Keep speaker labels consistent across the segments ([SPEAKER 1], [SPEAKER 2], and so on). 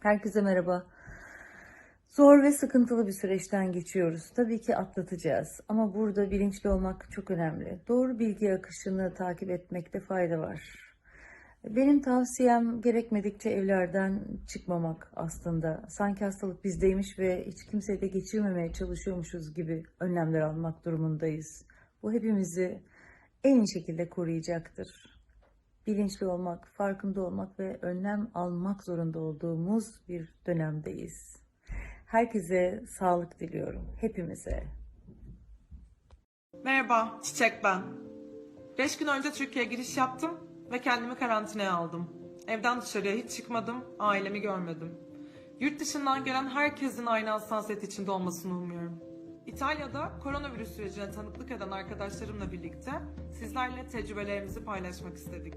[SPEAKER 1] Herkese merhaba. Zor ve sıkıntılı bir süreçten geçiyoruz. Tabii ki atlatacağız ama burada bilinçli olmak çok önemli. Doğru bilgi akışını takip etmekte fayda var. Benim tavsiyem gerekmedikçe evlerden çıkmamak aslında. Sanki hastalık bizdeymiş ve hiç kimseye de geçirmemeye çalışıyormuşuz gibi önlemler almak durumundayız. Bu hepimizi en iyi şekilde koruyacaktır bilinçli olmak, farkında olmak ve önlem almak zorunda olduğumuz bir dönemdeyiz. Herkese sağlık diliyorum, hepimize.
[SPEAKER 2] Merhaba, Çiçek ben. 5 gün önce Türkiye'ye giriş yaptım ve kendimi karantinaya aldım. Evden dışarıya hiç çıkmadım, ailemi görmedim. Yurt dışından gelen herkesin aynı hassasiyet içinde olmasını umuyorum. İtalya'da koronavirüs sürecine tanıklık eden arkadaşlarımla birlikte sizlerle tecrübelerimizi paylaşmak istedik.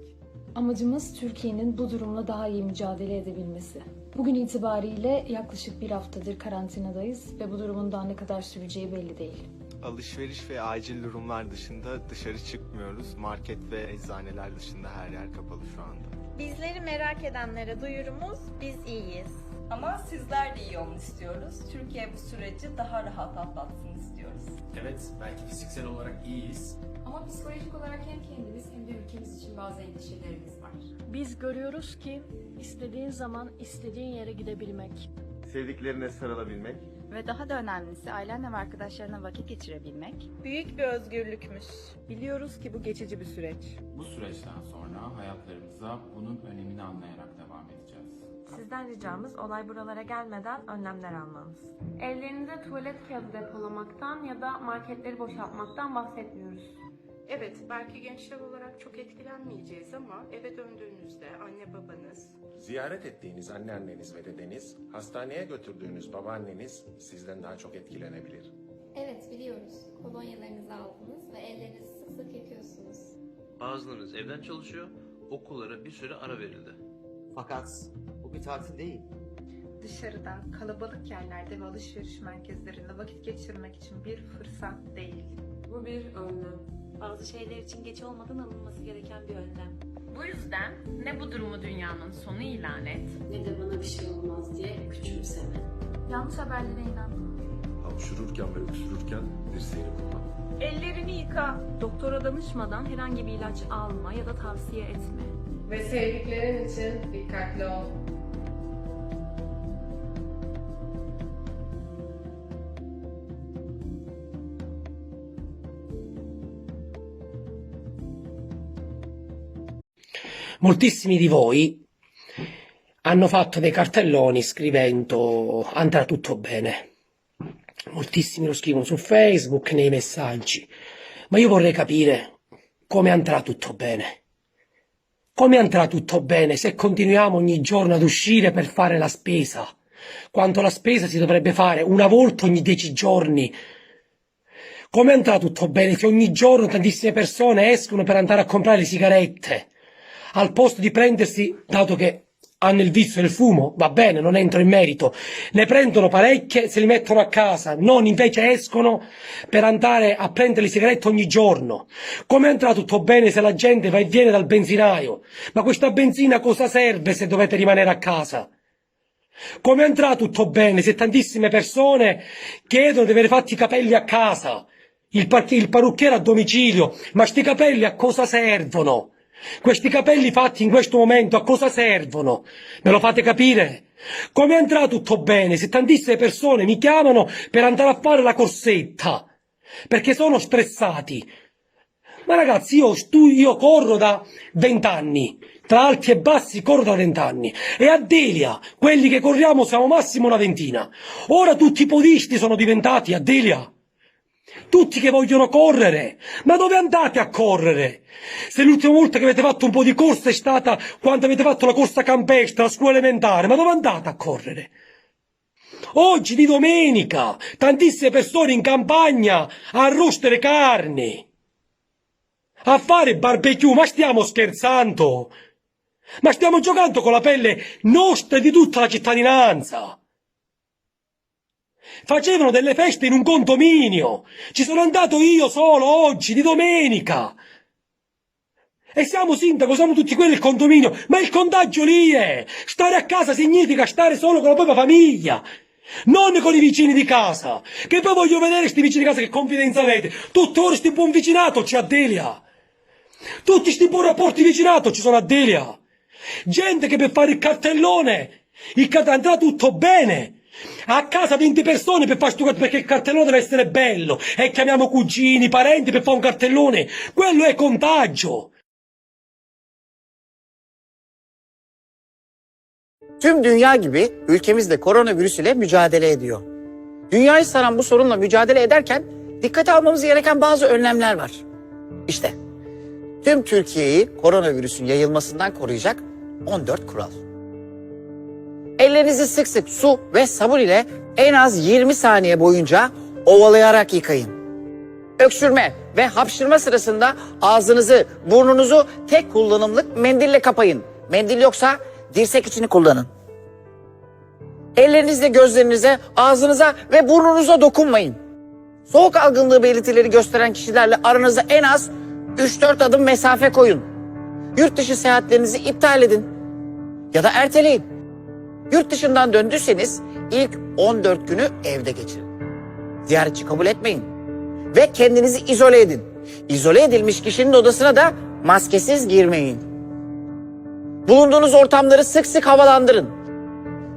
[SPEAKER 3] Amacımız Türkiye'nin bu durumla daha iyi mücadele edebilmesi. Bugün itibariyle yaklaşık bir haftadır karantinadayız ve bu durumun daha ne kadar süreceği belli değil.
[SPEAKER 4] Alışveriş ve acil durumlar dışında dışarı çıkmıyoruz. Market ve eczaneler dışında her yer kapalı şu anda.
[SPEAKER 5] Bizleri merak edenlere duyurumuz biz iyiyiz.
[SPEAKER 6] Ama sizler de iyi olun istiyoruz. Türkiye bu süreci daha rahat atlatsın istiyoruz.
[SPEAKER 7] Evet, belki fiziksel olarak iyiyiz.
[SPEAKER 8] Ama psikolojik olarak hem kendimiz hem de ülkemiz için bazı endişelerimiz var.
[SPEAKER 9] Biz görüyoruz ki istediğin zaman istediğin yere gidebilmek.
[SPEAKER 4] Sevdiklerine sarılabilmek,
[SPEAKER 10] Ve daha da önemlisi ailenle ve arkadaşlarına vakit geçirebilmek.
[SPEAKER 5] Büyük bir özgürlükmüş.
[SPEAKER 11] Biliyoruz ki bu geçici bir süreç.
[SPEAKER 7] Bu süreçten sonra hayatlarımıza bunun önemini anlayarak.
[SPEAKER 12] Sizden ricamız olay buralara gelmeden önlemler almanız. Evlerinizde tuvalet kağıdı depolamaktan ya da marketleri boşaltmaktan bahsetmiyoruz.
[SPEAKER 8] Evet, belki gençler olarak çok etkilenmeyeceğiz ama eve döndüğünüzde anne babanız,
[SPEAKER 13] Ziyaret ettiğiniz anneanneniz ve dedeniz, hastaneye götürdüğünüz babaanneniz sizden daha çok etkilenebilir.
[SPEAKER 14] Evet biliyoruz. Kolonyalarınızı aldınız ve ellerinizi sık sık yıkıyorsunuz.
[SPEAKER 15] Bazılarınız evden çalışıyor, okullara bir süre ara verildi.
[SPEAKER 16] Fakat bir tatil değil.
[SPEAKER 8] dışarıda, kalabalık yerlerde ve alışveriş merkezlerinde vakit geçirmek için bir fırsat değil.
[SPEAKER 12] Bu bir önlem.
[SPEAKER 9] Bazı şeyler için geç olmadan alınması gereken bir önlem.
[SPEAKER 6] Bu yüzden ne bu durumu dünyanın sonu ilan et,
[SPEAKER 8] Ne de bana bir şey olmaz diye küçümseme.
[SPEAKER 12] Yanlış haberlere inanma.
[SPEAKER 13] Hapşururken ve öksürürken dirseğini kullan.
[SPEAKER 12] Ellerini yıka. Doktora danışmadan herhangi bir ilaç alma ya da tavsiye etme.
[SPEAKER 11] Ve sevdiklerin için dikkatli ol.
[SPEAKER 16] Moltissimi di voi hanno fatto dei cartelloni scrivendo andrà tutto bene. Moltissimi lo scrivono su Facebook, nei messaggi. Ma io vorrei capire come andrà tutto bene. Come andrà tutto bene se continuiamo ogni giorno ad uscire per fare la spesa, quando la spesa si dovrebbe fare una volta ogni dieci giorni? Come andrà tutto bene se ogni giorno tantissime persone escono per andare a comprare le sigarette, al posto di prendersi, dato che hanno il vizio del fumo, va bene, non entro in merito, ne prendono parecchie, se li mettono a casa, non invece escono per andare a prendere le sigarette ogni giorno. Come andrà tutto bene se la gente va e viene dal benzinaio? Ma questa benzina cosa serve se dovete rimanere a casa? Come andrà tutto bene se tantissime persone chiedono di avere fatti i capelli a casa? Il, par- il parrucchiere a domicilio, ma sti capelli a cosa servono? Questi capelli fatti in questo momento a cosa servono? Me lo fate capire? Come andrà tutto bene se tantissime persone mi chiamano per andare a fare la corsetta? Perché sono stressati. Ma ragazzi, io, stu- io corro da vent'anni, tra alti e bassi corro da vent'anni. E a Delia, quelli che corriamo siamo massimo una ventina. Ora tutti i podisti sono diventati a Delia. Tutti che vogliono correre. Ma dove andate a correre? Se l'ultima volta che avete fatto un po' di corsa è stata quando avete fatto la corsa campestre, la scuola elementare, ma dove andate a correre? Oggi di domenica, tantissime persone in campagna a roostere carni, a fare barbecue, ma stiamo scherzando? Ma stiamo giocando con la pelle nostra e di tutta la cittadinanza. Facevano delle feste in un condominio. Ci sono andato io solo oggi, di domenica. E siamo sindaco, siamo tutti quelli il condominio, ma il contagio lì è. Stare a casa significa stare solo con la propria famiglia. Non con i vicini di casa. Che poi voglio vedere sti vicini di casa che confidenza avete. Tuttora sti buon vicinato c'è a Delia. Tutti sti buon rapporti vicinato ci sono a Delia. Gente che per fare il cartellone, il cart- andrà tutto bene. A casa 20 persone per fare cart- perché il cartellone deve essere bello. E chiamiamo cugini, parenti per fare un cartellone. Quello è contagio.
[SPEAKER 17] Tüm dünya gibi ülkemiz de koronavirüs ile mücadele ediyor. Dünyayı saran bu sorunla mücadele ederken dikkate almamız gereken bazı önlemler var. İşte tüm Türkiye'yi koronavirüsün yayılmasından koruyacak 14 kural. Ellerinizi sık sık su ve sabun ile en az 20 saniye boyunca ovalayarak yıkayın. Öksürme ve hapşırma sırasında ağzınızı, burnunuzu tek kullanımlık mendille kapayın. Mendil yoksa dirsek içini kullanın. Ellerinizle gözlerinize, ağzınıza ve burnunuza dokunmayın. Soğuk algınlığı belirtileri gösteren kişilerle aranıza en az 3-4 adım mesafe koyun. Yurt dışı seyahatlerinizi iptal edin ya da erteleyin. Yurt dışından döndüyseniz ilk 14 günü evde geçirin. Ziyaretçi kabul etmeyin ve kendinizi izole edin. İzole edilmiş kişinin odasına da maskesiz girmeyin. Bulunduğunuz ortamları sık sık havalandırın.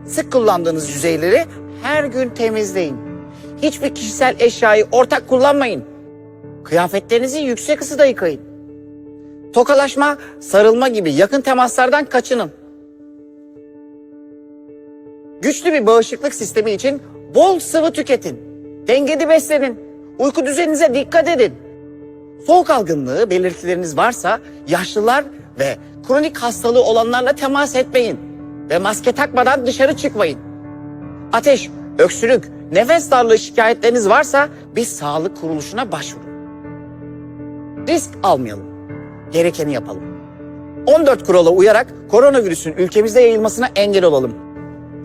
[SPEAKER 17] Sık kullandığınız yüzeyleri her gün temizleyin. Hiçbir kişisel eşyayı ortak kullanmayın. Kıyafetlerinizi yüksek ısıda yıkayın. Tokalaşma, sarılma gibi yakın temaslardan kaçının. Güçlü bir bağışıklık sistemi için bol sıvı tüketin. Dengeli beslenin. Uyku düzeninize dikkat edin. Soğuk algınlığı belirtileriniz varsa yaşlılar ve kronik hastalığı olanlarla temas etmeyin ve maske takmadan dışarı çıkmayın. Ateş, öksürük, nefes darlığı şikayetleriniz varsa bir sağlık kuruluşuna başvurun. Risk almayalım. Gerekeni yapalım. 14 kurala uyarak koronavirüsün ülkemizde yayılmasına engel olalım.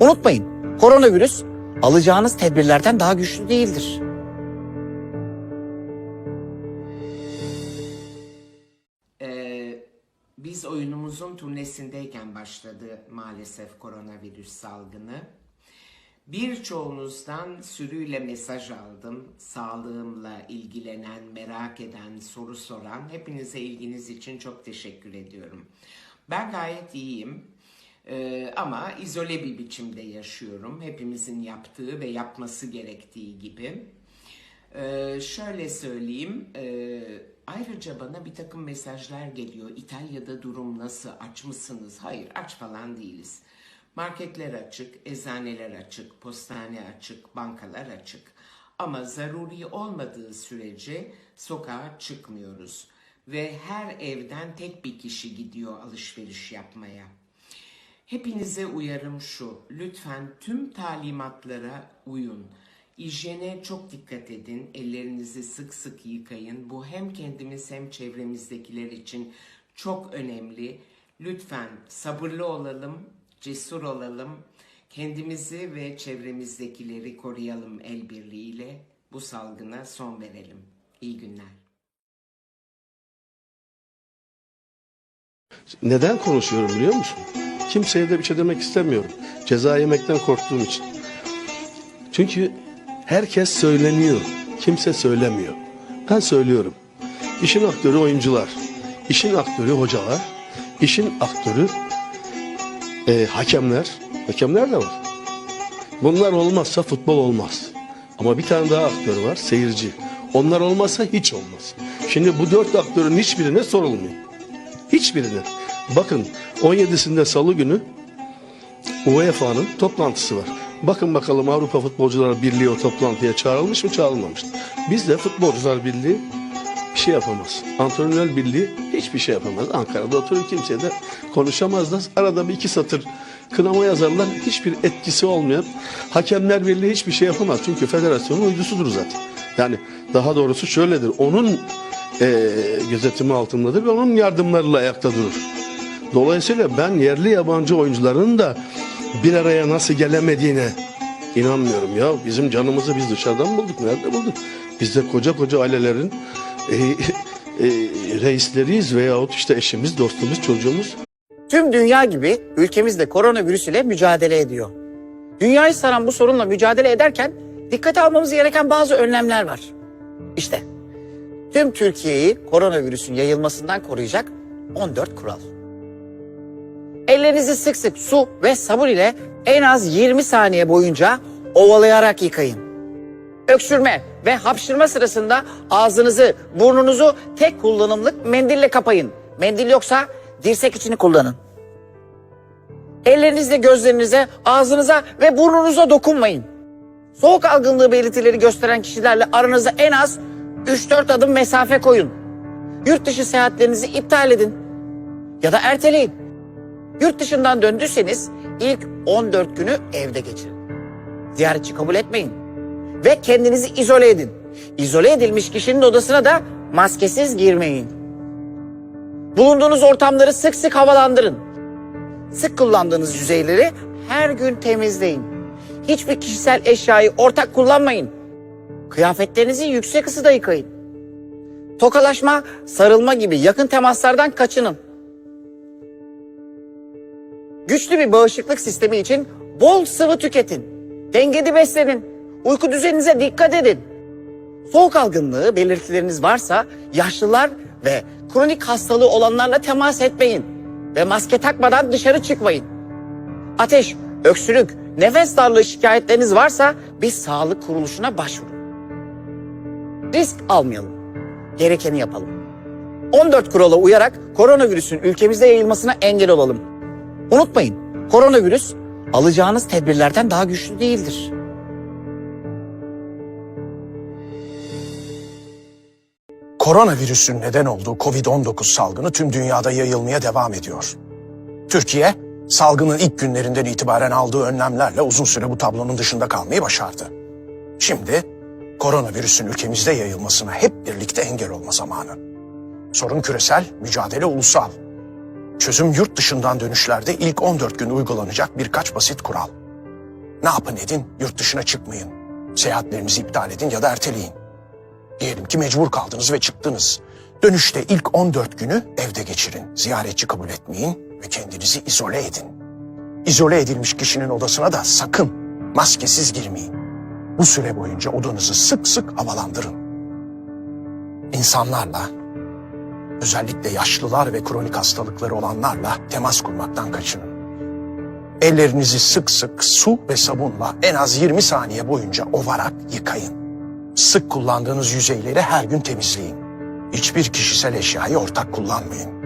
[SPEAKER 17] Unutmayın, koronavirüs alacağınız tedbirlerden daha güçlü değildir.
[SPEAKER 18] Ee, biz oyunumuzun turnesindeyken başladı maalesef koronavirüs salgını. Birçoğunuzdan sürüyle mesaj aldım. Sağlığımla ilgilenen, merak eden, soru soran. Hepinize ilginiz için çok teşekkür ediyorum. Ben gayet iyiyim. Ee, ama izole bir biçimde yaşıyorum. Hepimizin yaptığı ve yapması gerektiği gibi. Ee, şöyle söyleyeyim. e, ayrıca bana bir takım mesajlar geliyor. İtalya'da durum nasıl? Aç mısınız? Hayır, aç falan değiliz. Marketler açık, eczaneler açık, postane açık, bankalar açık. Ama zaruri olmadığı sürece sokağa çıkmıyoruz. Ve her evden tek bir kişi gidiyor alışveriş yapmaya. Hepinize uyarım şu, lütfen tüm talimatlara uyun. Hijyene çok dikkat edin, ellerinizi sık sık yıkayın. Bu hem kendimiz hem çevremizdekiler için çok önemli. Lütfen sabırlı olalım, cesur olalım. Kendimizi ve çevremizdekileri koruyalım el birliğiyle. Bu salgına son verelim. İyi günler.
[SPEAKER 19] Neden konuşuyorum biliyor musun? Kimseye de bir şey demek istemiyorum. Ceza yemekten korktuğum için. Çünkü herkes söyleniyor. Kimse söylemiyor. Ben söylüyorum. İşin aktörü oyuncular. işin aktörü hocalar. işin aktörü e, hakemler. Hakemler de var. Bunlar olmazsa futbol olmaz. Ama bir tane daha aktör var. Seyirci. Onlar olmazsa hiç olmaz. Şimdi bu dört aktörün hiçbirine sorulmuyor. Hiçbirine. Bakın 17'sinde salı günü UEFA'nın toplantısı var. Bakın bakalım Avrupa Futbolcular Birliği o toplantıya çağrılmış mı çağrılmamış. mı? Bizde Futbolcular Birliği bir şey yapamaz. Antrenörler Birliği hiçbir şey yapamaz. Ankara'da oturur kimseye de konuşamazlar. Arada bir iki satır kınama yazarlar. Hiçbir etkisi olmayan Hakemler Birliği hiçbir şey yapamaz. Çünkü federasyonun uydusudur zaten. Yani daha doğrusu şöyledir. Onun eee, gözetimi altındadır ve onun yardımlarıyla ayakta durur. Dolayısıyla ben yerli yabancı oyuncuların da bir araya nasıl gelemediğine inanmıyorum ya. Bizim canımızı biz dışarıdan bulduk. Nerede bulduk? Bizde koca koca ailelerin e, e, reisleriyiz veyahut işte eşimiz, dostumuz, çocuğumuz.
[SPEAKER 17] Tüm dünya gibi ülkemiz de koronavirüs ile mücadele ediyor. Dünyayı saran bu sorunla mücadele ederken dikkate almamız gereken bazı önlemler var. İşte tüm Türkiye'yi koronavirüsün yayılmasından koruyacak 14 kural. Ellerinizi sık sık su ve sabun ile en az 20 saniye boyunca ovalayarak yıkayın. Öksürme ve hapşırma sırasında ağzınızı, burnunuzu tek kullanımlık mendille kapayın. Mendil yoksa dirsek içini kullanın. Ellerinizle gözlerinize, ağzınıza ve burnunuza dokunmayın. Soğuk algınlığı belirtileri gösteren kişilerle aranıza en az 3-4 adım mesafe koyun. Yurt dışı seyahatlerinizi iptal edin ya da erteleyin. Yurt dışından döndüyseniz ilk 14 günü evde geçirin. Ziyaretçi kabul etmeyin ve kendinizi izole edin. İzole edilmiş kişinin odasına da maskesiz girmeyin. Bulunduğunuz ortamları sık sık havalandırın. Sık kullandığınız yüzeyleri her gün temizleyin. Hiçbir kişisel eşyayı ortak kullanmayın. Kıyafetlerinizi yüksek ısıda yıkayın. Tokalaşma, sarılma gibi yakın temaslardan kaçının. Güçlü bir bağışıklık sistemi için bol sıvı tüketin. Dengeli beslenin. Uyku düzeninize dikkat edin. Soğuk algınlığı belirtileriniz varsa yaşlılar ve kronik hastalığı olanlarla temas etmeyin ve maske takmadan dışarı çıkmayın. Ateş, öksürük, nefes darlığı şikayetleriniz varsa bir sağlık kuruluşuna başvurun. Risk almayalım. Gerekeni yapalım. 14 kurala uyarak koronavirüsün ülkemizde yayılmasına engel olalım. Unutmayın, koronavirüs alacağınız tedbirlerden daha güçlü değildir.
[SPEAKER 20] Koronavirüsün neden olduğu Covid-19 salgını tüm dünyada yayılmaya devam ediyor. Türkiye, salgının ilk günlerinden itibaren aldığı önlemlerle uzun süre bu tablonun dışında kalmayı başardı. Şimdi koronavirüsün ülkemizde yayılmasına hep birlikte engel olma zamanı. Sorun küresel, mücadele ulusal. Çözüm yurt dışından dönüşlerde ilk 14 gün uygulanacak birkaç basit kural. Ne yapın edin, yurt dışına çıkmayın. Seyahatlerinizi iptal edin ya da erteleyin. Diyelim ki mecbur kaldınız ve çıktınız. Dönüşte ilk 14 günü evde geçirin. Ziyaretçi kabul etmeyin ve kendinizi izole edin. İzole edilmiş kişinin odasına da sakın maskesiz girmeyin. Bu süre boyunca odanızı sık sık havalandırın. İnsanlarla, özellikle yaşlılar ve kronik hastalıkları olanlarla temas kurmaktan kaçının. Ellerinizi sık sık su ve sabunla en az 20 saniye boyunca ovarak yıkayın. Sık kullandığınız yüzeyleri her gün temizleyin. Hiçbir kişisel eşyayı ortak kullanmayın.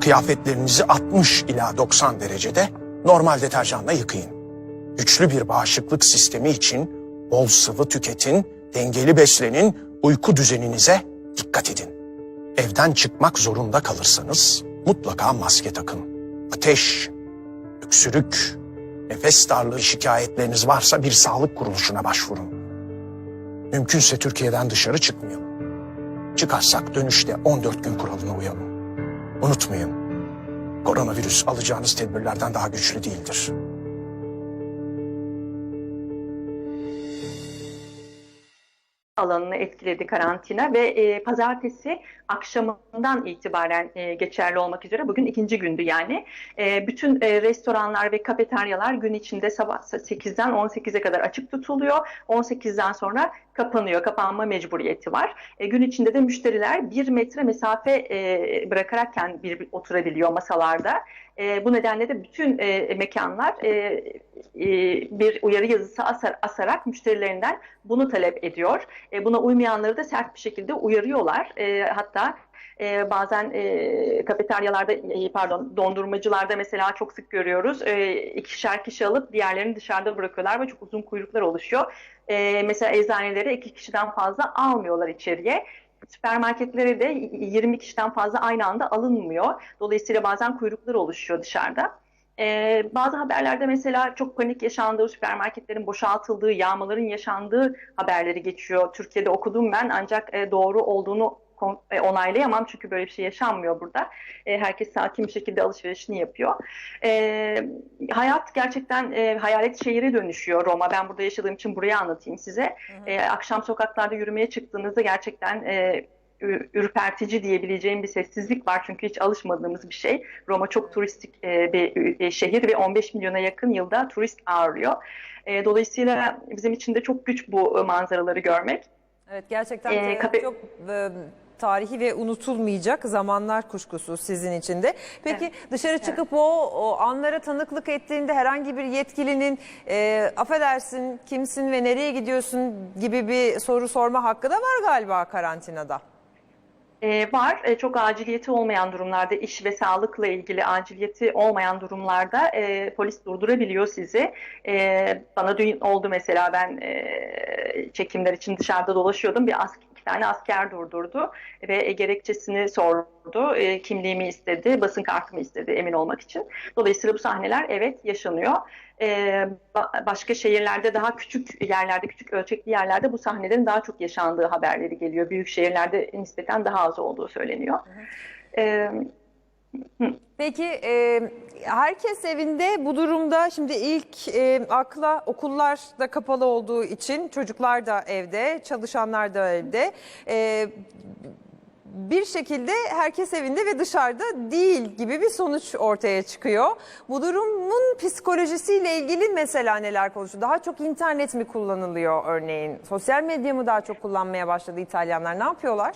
[SPEAKER 20] Kıyafetlerinizi 60 ila 90 derecede normal deterjanla yıkayın. Güçlü bir bağışıklık sistemi için bol sıvı tüketin, dengeli beslenin, uyku düzeninize dikkat edin. Evden çıkmak zorunda kalırsanız mutlaka maske takın. Ateş, öksürük, nefes darlığı şikayetleriniz varsa bir sağlık kuruluşuna başvurun. Mümkünse Türkiye'den dışarı çıkmayalım. Çıkarsak dönüşte 14 gün kuralına uyalım. Unutmayın, koronavirüs alacağınız tedbirlerden daha güçlü değildir.
[SPEAKER 21] Alanını etkiledi karantina ve e, pazartesi akşamından itibaren e, geçerli olmak üzere bugün ikinci gündü yani. E, bütün e, restoranlar ve kafeteryalar gün içinde sabah 8'den 18'e kadar açık tutuluyor. 18'den sonra kapanıyor. Kapanma mecburiyeti var. E, gün içinde de müşteriler bir metre mesafe e, bırakarak kendi bir, oturabiliyor masalarda. E, bu nedenle de bütün e, mekanlar e, e, bir uyarı yazısı asar, asarak müşterilerinden bunu talep ediyor. E, buna uymayanları da sert bir şekilde uyarıyorlar. E, hatta e, bazen e, kafeteryalarda e, pardon dondurmacılarda mesela çok sık görüyoruz. E, ikişer kişi alıp diğerlerini dışarıda bırakıyorlar ve çok uzun kuyruklar oluşuyor. E, mesela eczanelere iki kişiden fazla almıyorlar içeriye. Süpermarketlere de 20 kişiden fazla aynı anda alınmıyor. Dolayısıyla bazen kuyruklar oluşuyor dışarıda. Ee, bazı haberlerde mesela çok panik yaşandığı, süpermarketlerin boşaltıldığı, yağmaların yaşandığı haberleri geçiyor. Türkiye'de okudum ben ancak e, doğru olduğunu onaylayamam çünkü böyle bir şey yaşanmıyor burada. E, herkes sakin bir şekilde alışverişini yapıyor. E, hayat gerçekten e, hayalet şehire dönüşüyor Roma. Ben burada yaşadığım için buraya anlatayım size. E, akşam sokaklarda yürümeye çıktığınızda gerçekten... E, ürpertici diyebileceğim bir sessizlik var çünkü hiç alışmadığımız bir şey. Roma çok turistik e, bir e, şehir ve 15 milyona yakın yılda turist ağırlıyor. E, dolayısıyla bizim için de çok güç bu e, manzaraları görmek.
[SPEAKER 22] Evet gerçekten
[SPEAKER 21] Ee,
[SPEAKER 22] e, çok e, tarihi ve unutulmayacak zamanlar kuşkusuz sizin için de. Peki dışarı çıkıp o, o anlara tanıklık ettiğinde herhangi bir yetkilinin e, affedersin kimsin ve nereye gidiyorsun gibi bir soru sorma hakkı da var galiba karantinada.
[SPEAKER 21] Ee, var. Ee, çok aciliyeti olmayan durumlarda, iş ve sağlıkla ilgili aciliyeti olmayan durumlarda e, polis durdurabiliyor sizi. Ee, bana dün oldu mesela ben e, çekimler için dışarıda dolaşıyordum. Bir asker, iki tane asker durdurdu ve e, gerekçesini sordu. E, kimliğimi istedi, basın kartımı istedi emin olmak için. Dolayısıyla bu sahneler evet yaşanıyor. Ba- başka şehirlerde daha küçük yerlerde, küçük ölçekli yerlerde bu sahnelerin daha çok yaşandığı haberleri geliyor. Büyük şehirlerde nispeten daha az olduğu söyleniyor. Ee,
[SPEAKER 22] Peki e, herkes evinde bu durumda şimdi ilk e, akla okullar da kapalı olduğu için çocuklar da evde, çalışanlar da evde. E, bir şekilde herkes evinde ve dışarıda değil gibi bir sonuç ortaya çıkıyor. Bu durumun psikolojisiyle ilgili mesela neler konuşuyor? Daha çok internet mi kullanılıyor örneğin? Sosyal medya mı daha çok kullanmaya başladı İtalyanlar? Ne yapıyorlar?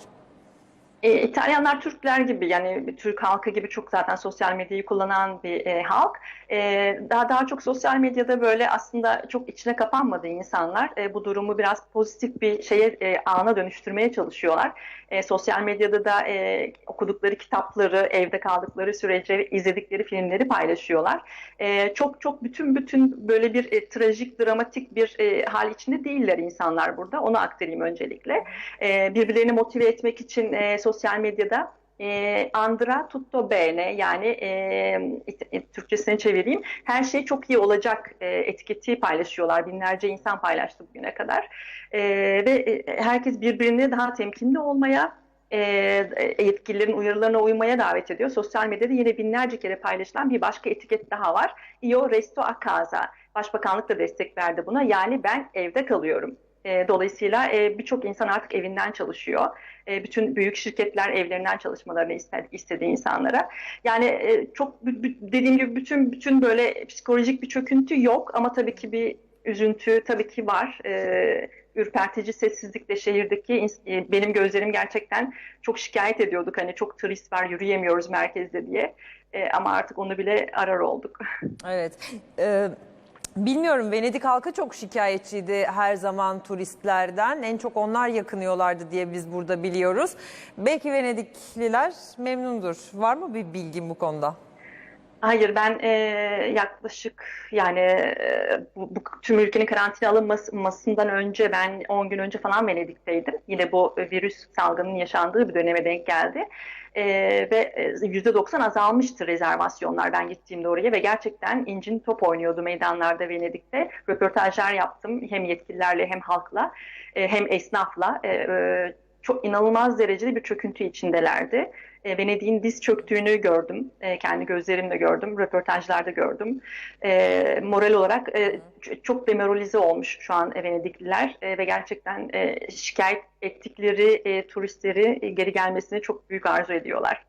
[SPEAKER 21] E, İtalyanlar Türkler gibi yani Türk halkı gibi çok zaten sosyal medyayı kullanan bir e, halk. E, daha daha çok sosyal medyada böyle aslında çok içine kapanmadı insanlar. E, bu durumu biraz pozitif bir şeye e, ana dönüştürmeye çalışıyorlar. E, sosyal medyada da e, okudukları kitapları, evde kaldıkları sürece izledikleri filmleri paylaşıyorlar. E, çok çok bütün bütün böyle bir e, trajik, dramatik bir e, hal içinde değiller insanlar burada. Onu aktarayım öncelikle. E, birbirlerini motive etmek için e, sosyal medyada e, Andra tutto bene yani e, e, Türkçesini çevireyim. Her şey çok iyi olacak e, etiketi paylaşıyorlar. Binlerce insan paylaştı bugüne kadar. E, ve e, herkes birbirini daha temkinli olmaya, e, yetkililerin uyarılarına uymaya davet ediyor. Sosyal medyada yine binlerce kere paylaşılan bir başka etiket daha var. Io resto a casa. Başbakanlık da destek verdi buna. Yani ben evde kalıyorum. E, Dolayısıyla e, birçok insan artık evinden çalışıyor. E, Bütün büyük şirketler evlerinden çalışmalarını istedi, istedi insanlara. Yani e, çok dediğim gibi bütün bütün böyle psikolojik bir çöküntü yok ama tabii ki bir üzüntü tabii ki var. E, ürpertici sessizlikle şehirdeki e, benim gözlerim gerçekten çok şikayet ediyorduk. Hani çok turist var yürüyemiyoruz merkezde diye. E, ama artık onu bile arar olduk.
[SPEAKER 22] Evet. Ee, bilmiyorum Venedik halkı çok şikayetçiydi her zaman turistlerden. En çok onlar yakınıyorlardı diye biz burada biliyoruz. Belki Venedikliler memnundur. Var mı bir bilgin bu konuda?
[SPEAKER 21] Hayır ben e, yaklaşık yani e, bu, bu tüm ülkenin karantina alınmasından önce ben 10 gün önce falan Venedik'teydim. Yine bu virüs salgının yaşandığı bir döneme denk geldi. E, ve e, %90 azalmıştı rezervasyonlar ben gittiğimde oraya ve gerçekten incin top oynuyordu meydanlarda Venedik'te. Röportajlar yaptım hem yetkililerle hem halkla e, hem esnafla. E, e, çok inanılmaz derecede bir çöküntü içindelerdi. E, Venedik'in diz çöktüğünü gördüm. E, kendi gözlerimle gördüm. Röportajlarda gördüm. E, moral olarak e, çok demoralize olmuş şu an Venedikliler e, ve gerçekten e, şikayet ettikleri e, turistleri e, geri gelmesini çok büyük arzu ediyorlar.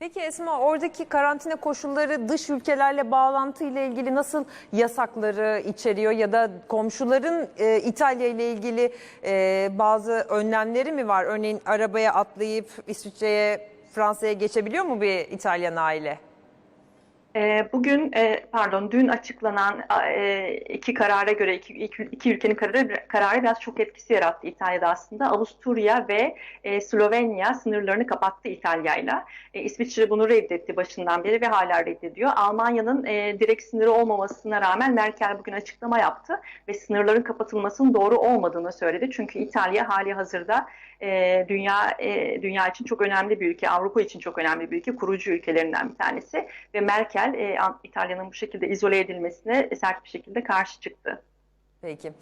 [SPEAKER 22] Peki Esma oradaki karantina koşulları dış ülkelerle bağlantı ile ilgili nasıl yasakları içeriyor ya da komşuların e, İtalya ile ilgili e, bazı önlemleri mi var? Örneğin arabaya atlayıp İsviçre'ye, Fransa'ya geçebiliyor mu bir İtalyan aile?
[SPEAKER 21] E, Bugün, e, pardon, dün açıklanan e, iki karara göre, iki, iki, ülkenin kararı, kararı biraz çok etkisi yarattı İtalya'da aslında. Avusturya ve e, Slovenya sınırlarını kapattı İtalya'yla. İsviçre bunu reddetti başından beri ve hala reddediyor. Almanya'nın direkt sınırı olmamasına rağmen Merkel bugün açıklama yaptı ve sınırların kapatılmasının doğru olmadığını söyledi. Çünkü İtalya hali hazırda e, dünya e, dünya için çok önemli bir ülke, Avrupa için çok önemli bir ülke, kurucu ülkelerinden bir tanesi ve Merkel e, İtalya'nın bu şekilde izole edilmesine sert bir şekilde karşı çıktı.
[SPEAKER 22] Peki.